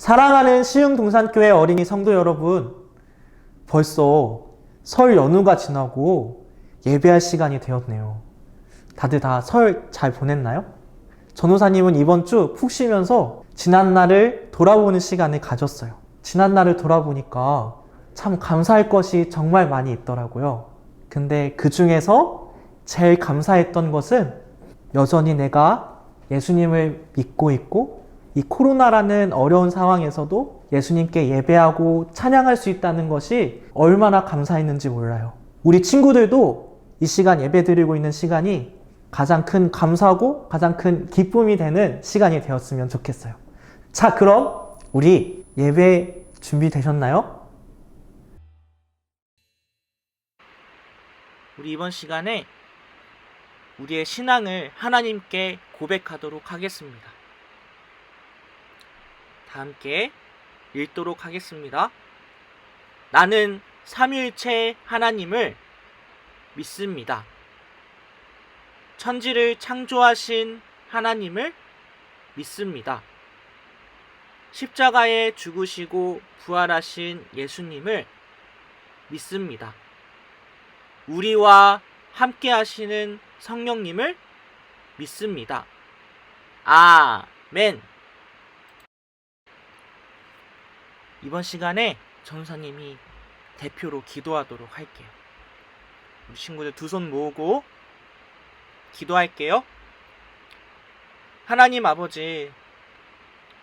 사랑하는 시흥동산교회 어린이 성도 여러분, 벌써 설 연휴가 지나고 예배할 시간이 되었네요. 다들 다 설 잘 보냈나요? 전호사님은 이번 주 푹 쉬면서 지난날을 돌아보는 시간을 가졌어요. 지난날을 돌아보니까 참 감사할 것이 정말 많이 있더라고요. 근데 그 중에서 제일 감사했던 것은 여전히 내가 예수님을 믿고 있고 이 코로나라는 어려운 상황에서도 예수님께 예배하고 찬양할 수 있다는 것이 얼마나 감사했는지 몰라요. 우리 친구들도 이 시간 예배 드리고 있는 시간이 가장 큰 감사고 가장 큰 기쁨이 되는 시간이 되었으면 좋겠어요. 자, 그럼 우리 예배 준비되셨나요? 우리 이번 시간에 우리의 신앙을 하나님께 고백하도록 하겠습니다. 다 함께 읽도록 하겠습니다. 나는 삼일체 하나님을 믿습니다. 천지를 창조하신 하나님을 믿습니다. 십자가에 죽으시고 부활하신 예수님을 믿습니다. 우리와 함께 하시는 성령님을 믿습니다. 아멘. 이번 시간에 전사님이 대표로 기도하도록 할게요. 우리 친구들 두 손 모으고 기도할게요. 하나님 아버지,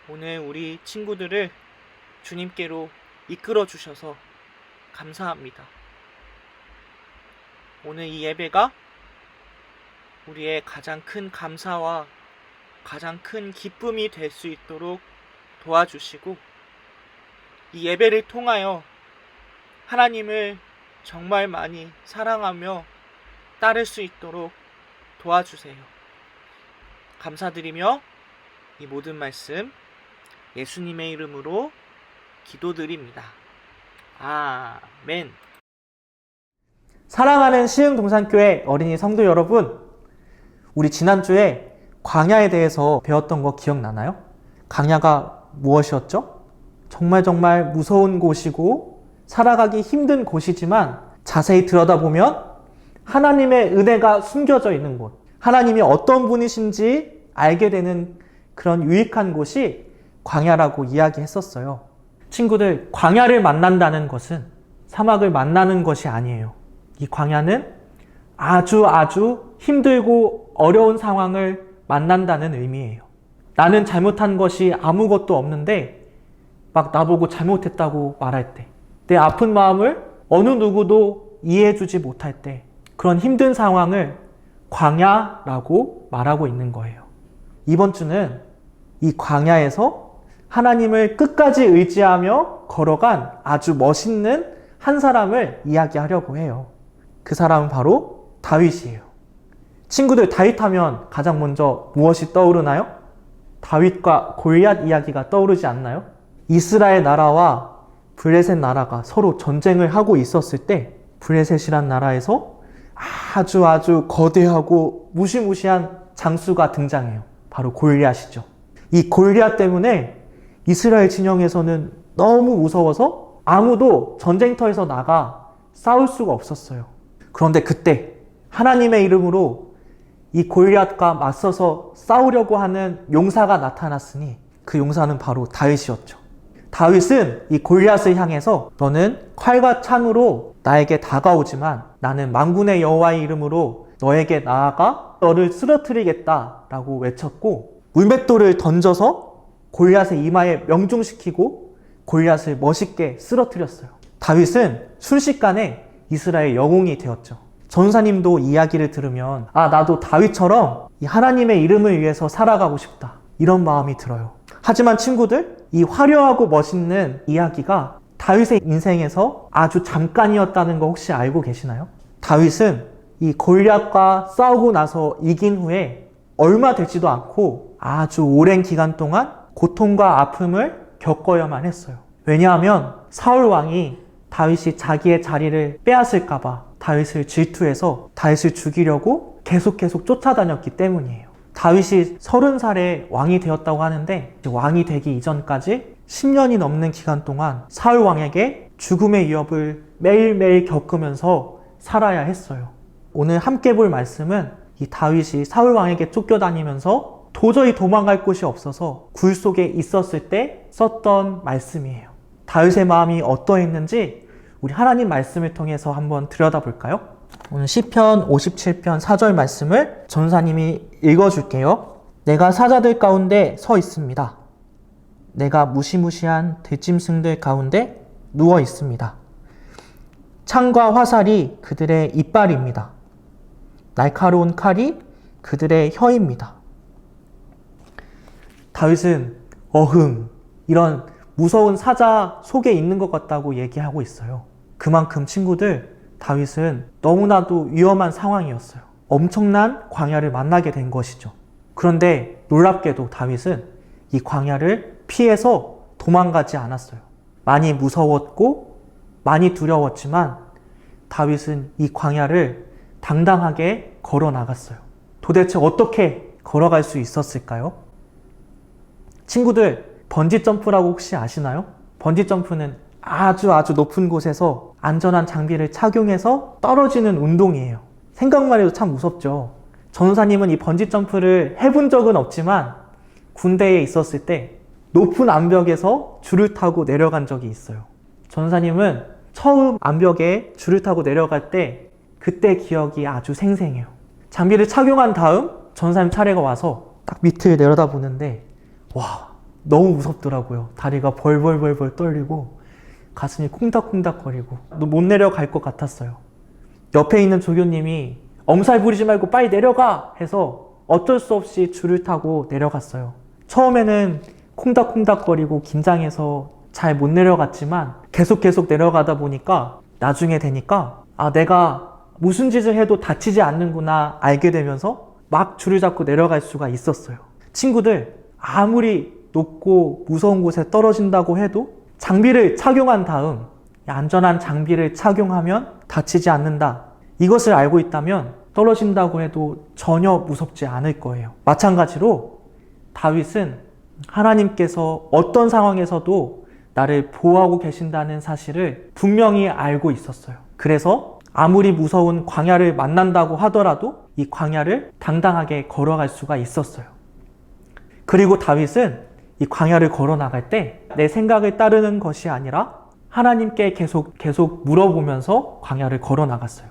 오늘 우리 친구들을 주님께로 이끌어 주셔서 감사합니다. 오늘 이 예배가 우리의 가장 큰 감사와 가장 큰 기쁨이 될 수 있도록 도와주시고 이 예배를 통하여 하나님을 정말 많이 사랑하며 따를 수 있도록 도와주세요. 감사드리며 이 모든 말씀 예수님의 이름으로 기도드립니다. 아멘. 사랑하는 시흥동산교회 어린이 성도 여러분, 우리 지난주에 광야에 대해서 배웠던 거 기억나나요? 광야가 무엇이었죠? 정말 정말 무서운 곳이고 살아가기 힘든 곳이지만 자세히 들여다보면 하나님의 은혜가 숨겨져 있는 곳, 하나님이 어떤 분이신지 알게 되는 그런 유익한 곳이 광야라고 이야기했었어요. 친구들, 광야를 만난다는 것은 사막을 만나는 것이 아니에요. 이 광야는 아주 아주 힘들고 어려운 상황을 만난다는 의미예요. 나는 잘못한 것이 아무것도 없는데 막 나보고 잘못했다고 말할 때, 내 아픈 마음을 어느 누구도 이해해주지 못할 때, 그런 힘든 상황을 광야라고 말하고 있는 거예요. 이번 주는 이 광야에서 하나님을 끝까지 의지하며 걸어간 아주 멋있는 한 사람을 이야기하려고 해요. 그 사람은 바로 다윗이에요. 친구들 다윗 하면 가장 먼저 무엇이 떠오르나요? 다윗과 골리앗 이야기가 떠오르지 않나요? 이스라엘 나라와 블레셋 나라가 서로 전쟁을 하고 있었을 때 블레셋이란 나라에서 아주 아주 거대하고 무시무시한 장수가 등장해요. 바로 골리앗이죠. 이 골리앗 때문에 이스라엘 진영에서는 너무 무서워서 아무도 전쟁터에서 나가 싸울 수가 없었어요. 그런데 그때 하나님의 이름으로 이 골리앗과 맞서서 싸우려고 하는 용사가 나타났으니 그 용사는 바로 다윗이었죠. 다윗은 이 골리앗을 향해서 너는 칼과 창으로 나에게 다가오지만 나는 만군의 여호와의 이름으로 너에게 나아가 너를 쓰러뜨리겠다라고 외쳤고 물맷돌을 던져서 골리앗의 이마에 명중시키고 골리앗을 멋있게 쓰러뜨렸어요. 다윗은 순식간에 이스라엘 영웅이 되었죠. 전사님도 이야기를 들으면 아 나도 다윗처럼 이 하나님의 이름을 위해서 살아가고 싶다 이런 마음이 들어요. 하지만 친구들 이 화려하고 멋있는 이야기가 다윗의 인생에서 아주 잠깐이었다는 거 혹시 알고 계시나요? 다윗은 이 골리앗과 싸우고 나서 이긴 후에 얼마 되지도 않고 아주 오랜 기간 동안 고통과 아픔을 겪어야만 했어요. 왜냐하면 사울 왕이 다윗이 자기의 자리를 빼앗을까봐 다윗을 질투해서 다윗을 죽이려고 계속 계속 쫓아다녔기 때문이에요. 다윗이 서른 살에 왕이 되었다고 하는데 왕이 되기 이전까지 10년이 넘는 기간 동안 사울 왕에게 죽음의 위협을 매일매일 겪으면서 살아야 했어요. 오늘 함께 볼 말씀은 이 다윗이 사울 왕에게 쫓겨다니면서 도저히 도망갈 곳이 없어서 굴 속에 있었을 때 썼던 말씀이에요. 다윗의 마음이 어떠했는지 우리 하나님 말씀을 통해서 한번 들여다볼까요? 오늘 시편 57편 4절 말씀을 전사님이 읽어줄게요. 내가 사자들 가운데 서 있습니다. 내가 무시무시한 들짐승들 가운데 누워 있습니다. 창과 화살이 그들의 이빨입니다. 날카로운 칼이 그들의 혀입니다. 다윗은 어흥 이런 무서운 사자 속에 있는 것 같다고 얘기하고 있어요. 그만큼 친구들 다윗은 너무나도 위험한 상황이었어요. 엄청난 광야를 만나게 된 것이죠. 그런데 놀랍게도 다윗은 이 광야를 피해서 도망가지 않았어요. 많이 무서웠고 많이 두려웠지만 다윗은 이 광야를 당당하게 걸어 나갔어요. 도대체 어떻게 걸어갈 수 있었을까요? 친구들, 번지 점프라고 혹시 아시나요? 번지 점프는 아주 아주 높은 곳에서 안전한 장비를 착용해서 떨어지는 운동이에요. 생각만 해도 참 무섭죠. 전사님은 이 번지 점프를 해본 적은 없지만 군대에 있었을 때 높은 암벽에서 줄을 타고 내려간 적이 있어요. 전사님은 처음 암벽에 줄을 타고 내려갈 때 그때 기억이 아주 생생해요. 장비를 착용한 다음 전사님 차례가 와서 딱 밑을 내려다 보는데 와 너무 무섭더라고요. 다리가 벌벌벌벌 떨리고 가슴이 콩닥콩닥거리고 못 내려갈 것 같았어요. 옆에 있는 조교님이 엄살 부리지 말고 빨리 내려가 해서 어쩔 수 없이 줄을 타고 내려갔어요. 처음에는 콩닥콩닥거리고 긴장해서 잘 못 내려갔지만 계속 계속 내려가다 보니까 나중에 되니까 아 내가 무슨 짓을 해도 다치지 않는구나 알게 되면서 막 줄을 잡고 내려갈 수가 있었어요. 친구들 아무리 높고 무서운 곳에 떨어진다고 해도 장비를 착용한 다음 안전한 장비를 착용하면 다치지 않는다. 이것을 알고 있다면 떨어진다고 해도 전혀 무섭지 않을 거예요. 마찬가지로 다윗은 하나님께서 어떤 상황에서도 나를 보호하고 계신다는 사실을 분명히 알고 있었어요. 그래서 아무리 무서운 광야를 만난다고 하더라도 이 광야를 당당하게 걸어갈 수가 있었어요. 그리고 다윗은 이 광야를 걸어 나갈 때 내 생각을 따르는 것이 아니라 하나님께 계속 계속 물어보면서 광야를 걸어 나갔어요.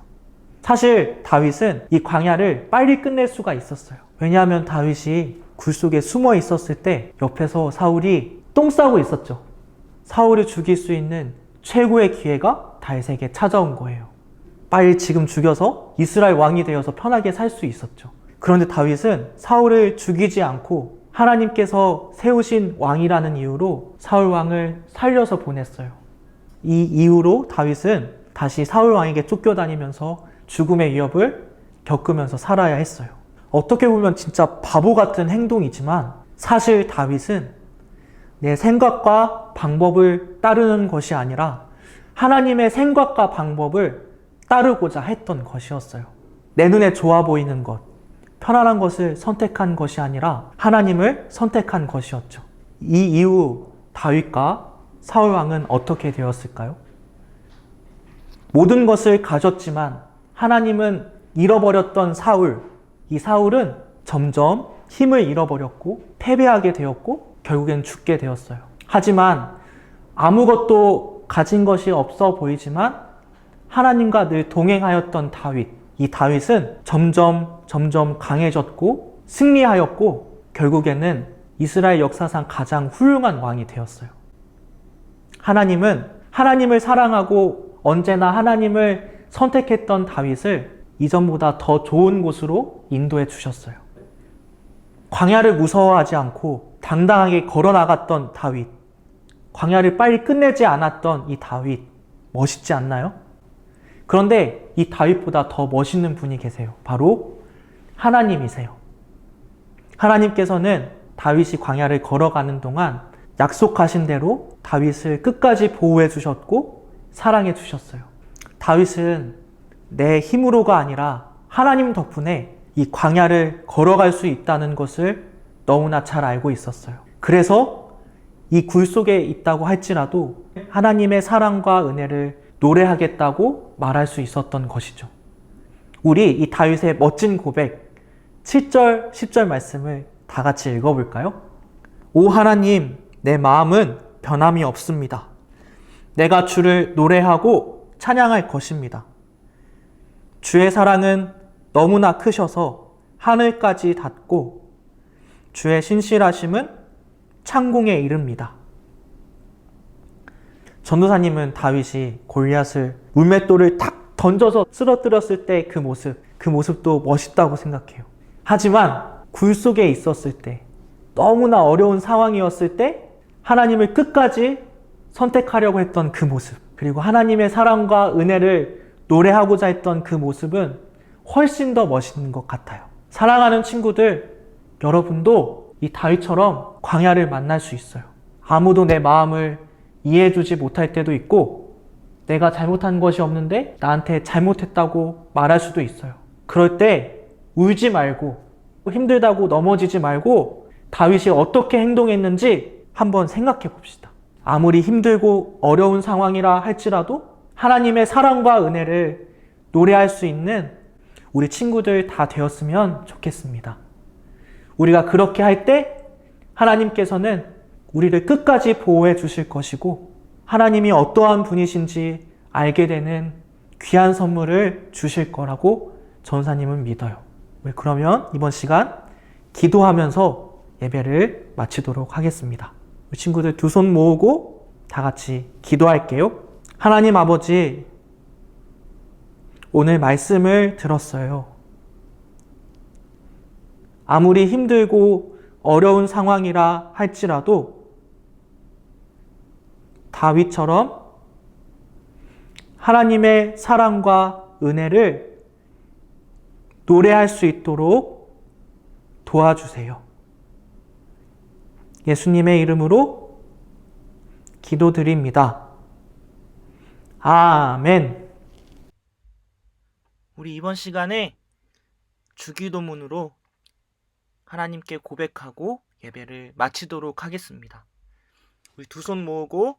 사실 다윗은 이 광야를 빨리 끝낼 수가 있었어요. 왜냐하면 다윗이 굴 속에 숨어 있었을 때 옆에서 사울이 똥 싸고 있었죠. 사울을 죽일 수 있는 최고의 기회가 다윗에게 찾아온 거예요. 빨리 지금 죽여서 이스라엘 왕이 되어서 편하게 살 수 있었죠. 그런데 다윗은 사울을 죽이지 않고 하나님께서 세우신 왕이라는 이유로 사울 왕을 살려서 보냈어요. 이 이후로 다윗은 다시 사울 왕에게 쫓겨다니면서 죽음의 위협을 겪으면서 살아야 했어요. 어떻게 보면 진짜 바보 같은 행동이지만 사실 다윗은 내 생각과 방법을 따르는 것이 아니라 하나님의 생각과 방법을 따르고자 했던 것이었어요. 내 눈에 좋아 보이는 것, 편안한 것을 선택한 것이 아니라 하나님을 선택한 것이었죠. 이 이후 다윗과 사울 왕은 어떻게 되었을까요? 모든 것을 가졌지만 하나님은 잃어버렸던 사울, 이 사울은 점점 힘을 잃어버렸고 패배하게 되었고 결국엔 죽게 되었어요. 하지만 아무것도 가진 것이 없어 보이지만 하나님과 늘 동행하였던 다윗, 이 다윗은 점점 점점 강해졌고 승리하였고 결국에는 이스라엘 역사상 가장 훌륭한 왕이 되었어요. 하나님은 하나님을 사랑하고 언제나 하나님을 선택했던 다윗을 이전보다 더 좋은 곳으로 인도해 주셨어요. 광야를 무서워하지 않고 당당하게 걸어 나갔던 다윗. 광야를 빨리 끝내지 않았던 이 다윗. 멋있지 않나요? 그런데 이 다윗보다 더 멋있는 분이 계세요. 바로 하나님이세요. 하나님께서는 다윗이 광야를 걸어가는 동안 약속하신 대로 다윗을 끝까지 보호해 주셨고 사랑해 주셨어요. 다윗은 내 힘으로가 아니라 하나님 덕분에 이 광야를 걸어갈 수 있다는 것을 너무나 잘 알고 있었어요. 그래서 이 굴 속에 있다고 할지라도 하나님의 사랑과 은혜를 노래하겠다고 말할 수 있었던 것이죠. 우리 이 다윗의 멋진 고백 7절, 10절 말씀을 다 같이 읽어볼까요? 오 하나님, 내 마음은 변함이 없습니다. 내가 주를 노래하고 찬양할 것입니다. 주의 사랑은 너무나 크셔서 하늘까지 닿고 주의 신실하심은 창공에 이릅니다. 전도사님은 다윗이 골리앗을 물맷돌을 탁 던져서 쓰러뜨렸을 때 그 모습, 그 모습도 멋있다고 생각해요. 하지만 굴 속에 있었을 때, 너무나 어려운 상황이었을 때 하나님을 끝까지 선택하려고 했던 그 모습, 그리고 하나님의 사랑과 은혜를 노래하고자 했던 그 모습은 훨씬 더 멋있는 것 같아요. 사랑하는 친구들, 여러분도 이 다윗처럼 광야를 만날 수 있어요. 아무도 내 마음을 이해해주지 못할 때도 있고, 내가 잘못한 것이 없는데 나한테 잘못했다고 말할 수도 있어요. 그럴 때 울지 말고, 힘들다고 넘어지지 말고, 다윗이 어떻게 행동했는지 한번 생각해 봅시다. 아무리 힘들고 어려운 상황이라 할지라도 하나님의 사랑과 은혜를 노래할 수 있는 우리 친구들 다 되었으면 좋겠습니다. 우리가 그렇게 할 때 하나님께서는 우리를 끝까지 보호해 주실 것이고 하나님이 어떠한 분이신지 알게 되는 귀한 선물을 주실 거라고 전사님은 믿어요. 왜 그러면 이번 시간 기도하면서 예배를 마치도록 하겠습니다. 친구들 두 손 모으고 다 같이 기도할게요. 하나님 아버지, 오늘 말씀을 들었어요. 아무리 힘들고 어려운 상황이라 할지라도 다윗처럼 하나님의 사랑과 은혜를 노래할 수 있도록 도와주세요. 예수님의 이름으로 기도드립니다. 아멘. 우리 이번 시간에 주기도문으로 하나님께 고백하고 예배를 마치도록 하겠습니다. 우리 두 손 모으고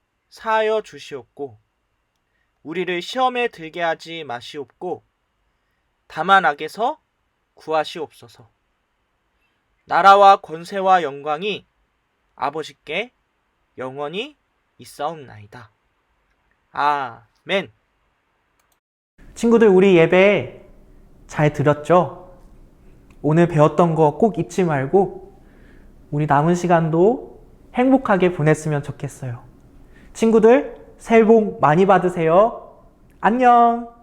사하여 주시옵고, 우리를 시험에 들게 하지 마시옵고, 다만 악에서 구하시옵소서. 나라와 권세와 영광이 아버지께 영원히 있사옵나이다. 아멘. 친구들, 우리 예배 잘 들었죠? 오늘 배웠던 거 꼭 잊지 말고 우리 남은 시간도 행복하게 보냈으면 좋겠어요. 친구들, 새해 복 많이 받으세요. 안녕!